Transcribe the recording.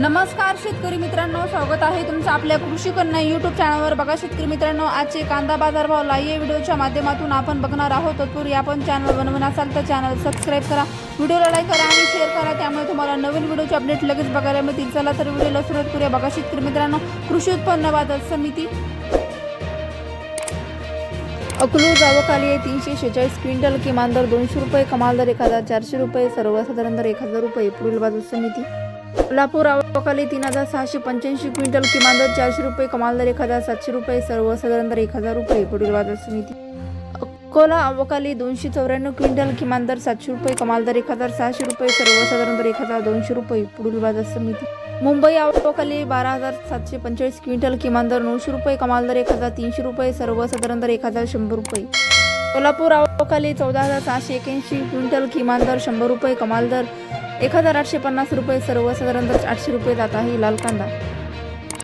नमस्कार शेतकरी मित्रांनो स्वागत आहे तुमचं आपल्या कृषी कन्या युट्यूब चॅनलवर बघा शेतकरी मित्रांनो आजचे कांदा बाजार भाव लाईव्ह व्हिडिओच्या माध्यमातून आपण बघणार आहोत. तत्पूर्वी आपण चॅनल बनवून असाल तर चॅनल सबस्क्राईब करा. व्हिडिओला लाईक करा आणि शेअर करा. त्यामुळे तुम्हाला नवीन व्हिडिओचे अपडेट लगेच बघायला मिळतील. चला तर व्हिडिओला सुरुवात करूया. बघा शेतकरी मित्रांनो कृषी उत्पन्न बाजार समिती अकलूज आवकाली तीनशे शेहेचाळीस क्विंटल किमान दर दोनशे रुपये कमाल दर एक हजार चारशे रुपये सर्वसाधारण दर एक हजार रुपये. पुढील बाजार समिती कोल्हापूर आवकाली तीन हजार सहाशे पंच्याऐंशी क्विंटल किमान दर चारशे रुपये कमाल दर एक हजार सातशे रुपये सर्वसाधारण दर एक हजार रुपये पुढील बाजार समिती. अकोला अवकाली दोनशे चौऱ्याण्णव क्विंटल किमान दर सातशे रुपये कमाल दर एक हजार सहाशे रुपये सर्वसाधारण दर एक हजार दोनशे रुपये पुढील बाजार समिती. मुंबई अवकाली बारा हजार सातशे पंचेचाळीस क्विंटल किमान दर नऊशे रुपये कमाल दर एक हजार तीनशे रुपये सर्वसाधारण दर एक हजार शंभर रुपये. कोल्हापूर अवकाली चौदा हजार सहाशे एक्याऐंशी क्विंटल किमान दर शंभर रुपये कमाल दर एक हजार आठशे पन्नास रुपये सर्वसाधारणतः आठशे रुपये जात आहे लाल कांदा.